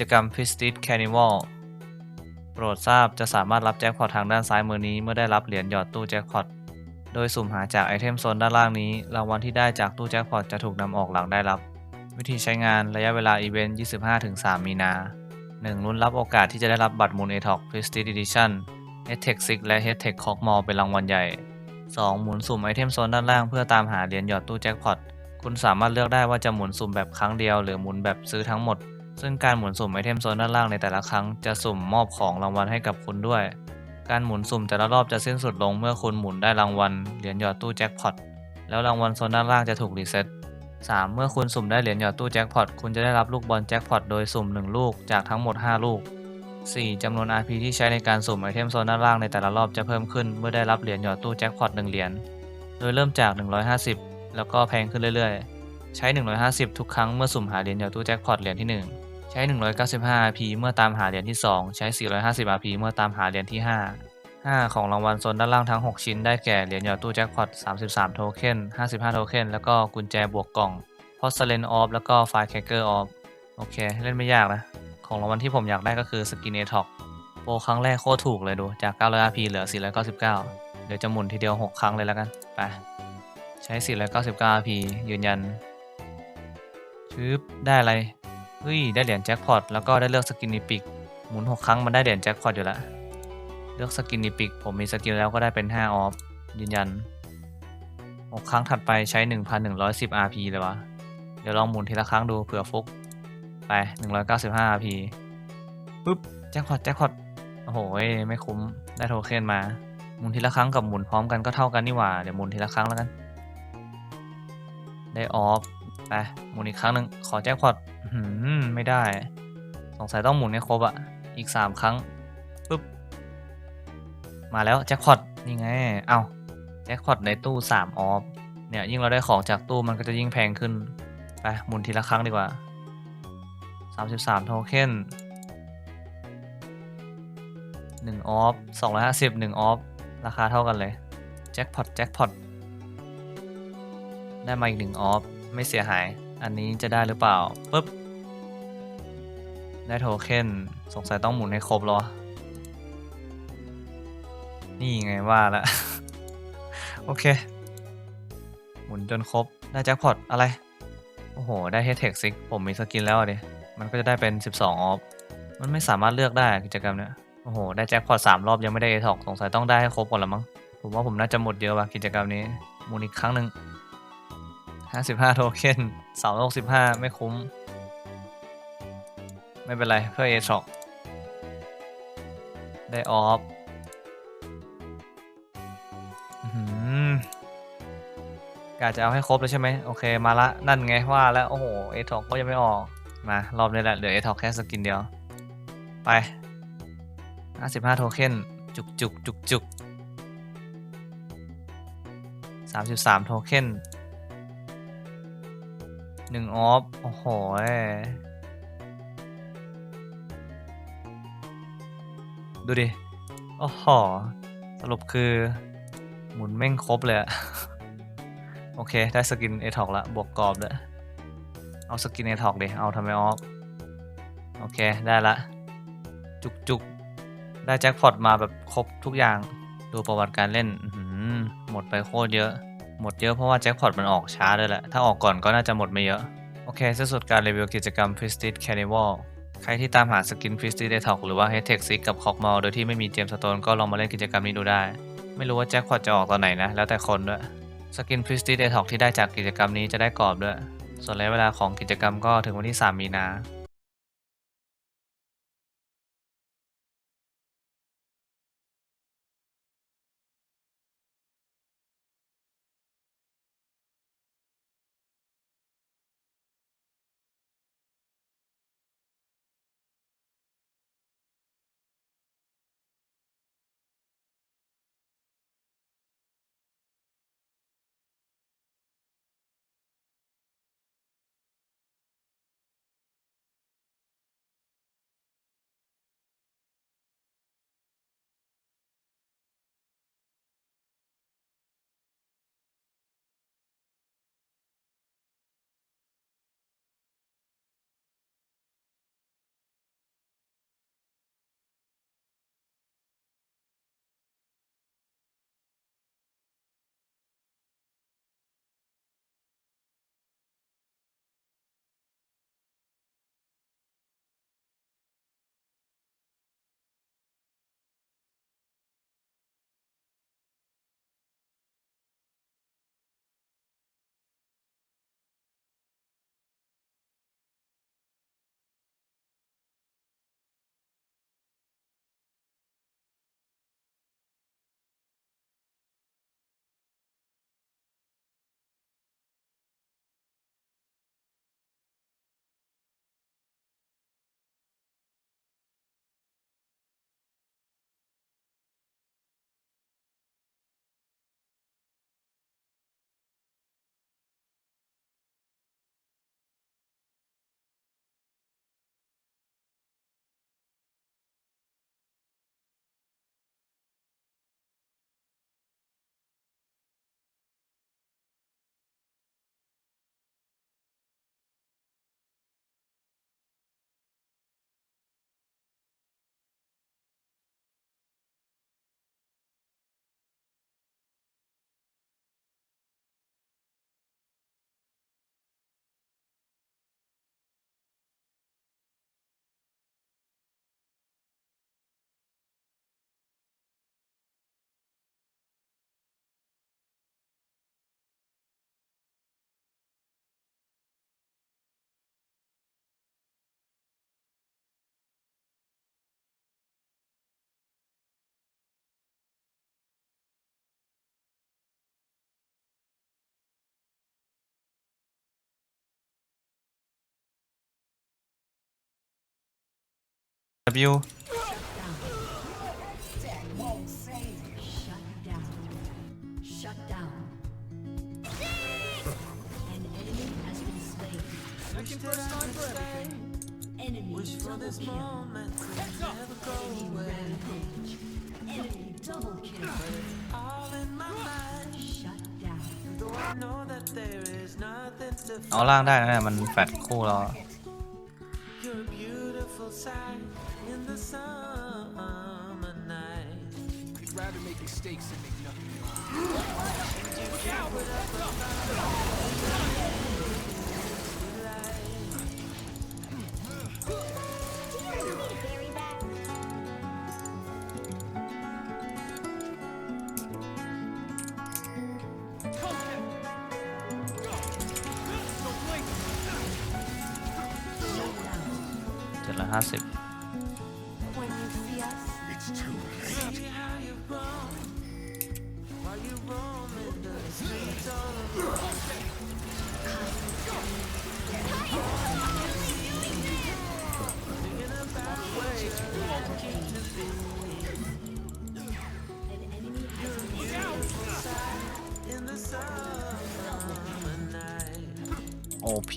จกรรม f i s t i t Carnival โปรดทราบจะสามารถรับแจ็คพอตทางด้านซ้ายมือนี้เมื่อได้รับเหรียญหยอดตู้แจ็คพอต โดยสุ่มหาจากไอเทมโซนด้านล่างนี้ รางวัลที่ได้จากตู้แจ็คพอตจะถูกนำออกหลังได้รับ วิธีใช้งานระยะเวลาอีเวนต์ 25-3 มีนา 1. ลุ้นรับโอกาสที่จะได้รับบัตรมูล ATOC Prestige Edition h e t e c 6และ h e t e c c o c m a l l เป็นรางวัลใหญ่ 2. หมุนสุ่มไอเทมโซนด้านล่างเพื่อตามหาเหรียญหยอดตู้แจ็คพอต คุณสามารถเลือกได้ว่าจะหมุนสุ่มแบบครั้งเดียวหรือหมุนแบบซื้อทั้งหมด ซึ่งการหมุนสุ่มไอเทมโซนด้านล่างในแต่ละครั้งจะสุ่มมอบของรางวัลให้กับคุณด้วย การหมุนสุ่มแต่ละรอบจะสิ้นสุดลงเมื่อคุณหมุนได้รางวัลเหรียญหยอดตู้แจ็คพอต แล้วรางวัลโซนด้านล่างจะถูกรีเซ็ต 3. เมื่อคุณสุ่มได้เหรียญหยอดตู้แจ็คพอต คุณจะได้รับลูกบอลแจ็คพอตโดยสุ่ม 1 ลูกจากทั้งหมด 5 ลูก 4. จำนวน RP ที่ใช้ในการสุ่มไอเทมโซนด้านล่างในแต่ละรอบจะเพิ่มขึ้นเมื่อได้รับเหรียญหยอดตู้แจ็คพอต1เหรียญ โดยเริ่มจาก 150 แล้วก็แพงขึ้นเรื่อยๆ ใช้ 150 ทุกครั้งเมื่อสุ่มหาเหรียญหยอดตู้แจ็คพอตเหรียญที่ 1 ใช้ 195 RP เมื่อตามหาเหรียญที่ 2 ใช้ 450 RP เมื่อตามหาเหรียญที่ 5 5 ของรางวัลโซนด้านล่างทั้ง 6 ชิ้นได้แก่เหรียญหยอดตู้แจ็คพอต 33 โทเค็น 55 โทเค็น แล้วก็กุญแจบวกกล่องพอสเลนออฟแล้วก็ไฟแคเกอร์ออฟโอเค เล่นไม่ยากนะ ของรางวัลที่ผมอยากได้ก็คือสกินเอท็อกโปรครั้งแรกโคตรถูกเลยดู จาก 900 RP เหลือ 499 เดี๋ยวจะหมุนทีเดียว 6 ครั้งเลยแล้วกัน ไป ใช้ 499 RP ยืนยันชึบได้อะไร ฮ้ยได้เหรียญแจ็คพอตแล้วก็ได้เลือกสกินนิปิกหมุน 6 ครั้งมันได้เหรียญแจ็คพอตอยู่ล้วเลือกสกินนิปิกผมมีสกิลแล้วก็ได้เป็น 5 ออฟ ยืนยัน 6 ครั้งถัดไปใช้ 1,110 RP เลยวะเดี๋ยวลองหมุนทีละครั้งดูเผื่อฟุก ไป 195 RP ปุ๊บแจ็คพอตแจ็คพอตโอ้โหไม่คุ้มได้โทเค็นมาหมุนทีละครั้งกับหมุนพร้อมกันก็เท่ากันนี่หว่าเดี๋ยวหมุนทีละครั้งแล้วกัน ได้ออฟไปหมุนอีกครั้งหนึ่งขอแจ็คพอต หือไม่ได้ สงสัยต้องหมุนให้ครบอะอีก3ครั้งปุ๊บมาแล้วแจ็คพอตนี่ไง เอ้าแจ็คพอตในตู้3ออฟเนี่ยยิ่งเราได้ของจากตู้มันก็จะยิ่งแพงขึ้น ไปหมุนทีละครั้งดีกว่า33โทเค็น1ออฟ250 1อยห้าสิบหนึ่งออฟราคาเท่ากันเลยแจ็คพอตแจ็คพอตได้มาอีก1ออฟไม่เสียหาย อันนี้จะได้หรือเปล่าปึ๊บ ได้โทเค็นสงสัยต้องหมุนให้ครบแล้ววะนี่ไงว่าล้วโอเค หมุนจนครบ ได้แจ็คพอตอะไร โอ้โห ได้เฮดเทคซิก ผมมีสกินแล้วดิ มันก็จะได้เป็น 12 ออฟ มันไม่สามารถเลือกได้กิจกรรมเนี้ย โอ้โห ได้แจ็คพอต3รอบยังไม่ได้เอทอกสงสัยต้องได้ให้ครบก่อนละมั้ง ผมว่าผมน่าจะหมดเยอะว่ะกิจกรรมนี้ หมุนอีกครั้งหนึ่ง55 โทเค็น365 ไม่คุ้ม ไม่เป็นไร เพื่อเอทอกได้ออฟอื้อหือกะจะเอาให้ครบเลยใช่ไหมโอเคมาละนั่นไงว่าแล้วโอ้โหเอทอกก็ยังไม่ออกมารอบนี้แหละเหลือเอทอกแค่สกินเดียว ไป 55 โทเค็นจุกจุกจุกจุก33 โทเค็น1ออฟ โอ้โห ดูดิ โอ้โห สรุปคือ หมุนแม่งครบเลยอะโอเค ได้สกินเอทอกละ บวกกรอบเลยเอาสกินเอทอกดิ เอาทำไมออฟ โอเค ได้ละ จุกจุกได้แจ็คพอตมาแบบครบทุกอย่าง ดูประวัติการเล่นหหมดไปโคตรเยอะ หมดเยอะเพราะว่าแจ็คพอตมันออกช้าด้วยแหละ ถ้าออกก่อนก็น่าจะหมดไม่เยอะ โอเคสิ้นสุดการรีวิวกิจกรรม Prestige Carnival ใครที่ตามหาสกิน Prestige Detox หรือว่า h e t e c ซิกกับคอกมอลโดยที่ไม่มีเจมสโตนก็ลองมาเล่นกิจกรรมนี้ดูได้ ไม่รู้ว่าแจ็คพอตจะออกตอนไหนนะ แล้วแต่คนด้วย สกิน Prestige Detox ที่ได้จากกิจกรรมนี้จะได้กรอบด้วย ส่วนระยะเวลาของกิจกรรมก็ถึงวันที่ 3 มีนา down. เอาล่างได้นะเนี่ยมันแฟดคู่เรา You're a the stakes and make nothing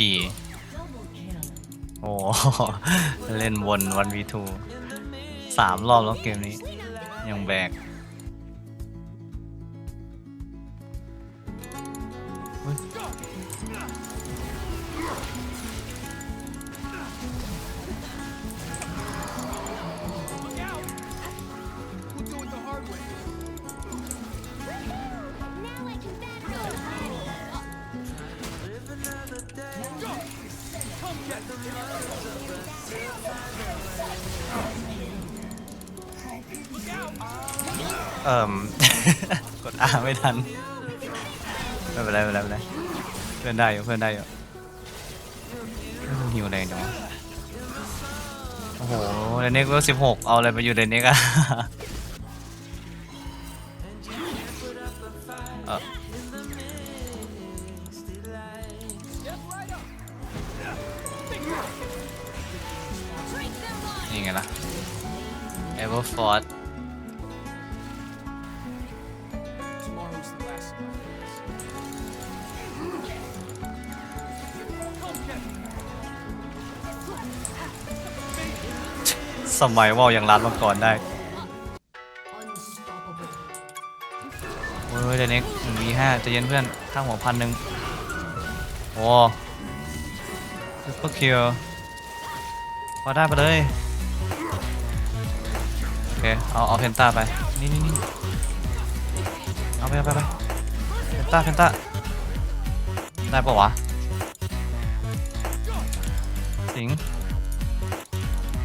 พีโอ้เล่นวนวันวีทูสามรอบแล้วเกมนี้ ยังแบก เอ่ม กด R ไม่ทันไม่เป็นไรไม่เป็นไรไม่เป็นไรเพื่อนได้อยู่เพื่อนได้อยู่เฮ้ยมันหิวแรงจังวะโอ้โหเดนเน็กเวลสิบหกเอาอะไรไปอยู่เดนเน็กอะ Everford Tomorrow's the last of my days. สมัยว่าวยังร้านมาก่อนได้เฮ้ยเดนเน็กหนึ่งวีห้าจะเย็นเพื่อนข้างหัวพันหนึ่งโอ้ซุปเปอร์คิวพอได้ไปเลย เค เอาเอาเพนต้าไป นี่นี่นี่เอาไปเอาไปไปเพนต้าเพนต้าได้ปะวะ สิง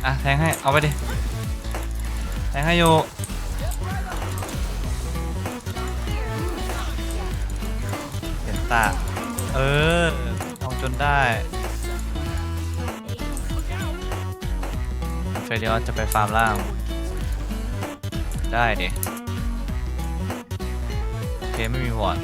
อะ แทงให้ เอาไปดิ แทงให้อยู่เพนต้า เออ เอาจนได้เฟรดิออสจะไปฟาร์มล่าง ได้ดิโอเคไม่มีวอร์ด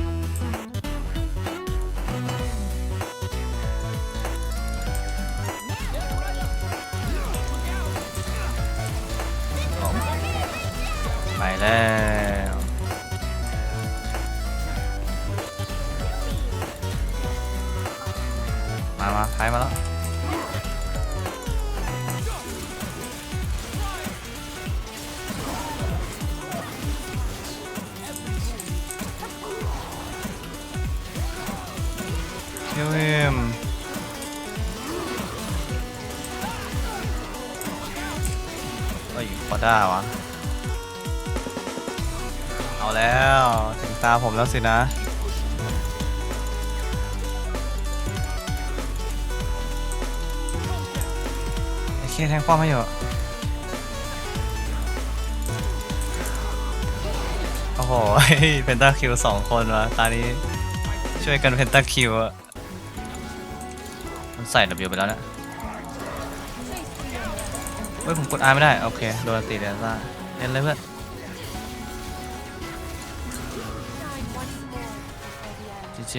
ไปแล้ว คิวฮิมเอ้ยพอได้วะ เอาแล้ว ถึงตาผมแล้วสินะ ไอ้เคแทงป้อมให้อยู่โอ้โห เพนตาคิวสองคนวะตอนนี้ช่วยกันเพนตาคิวอะ ใส่ W ไปแล้วนะเฮ้ยผมกด R ไม่ได้ โอเค โดนตีเดนซ่าเล่นเลยเพื่อนจีเจ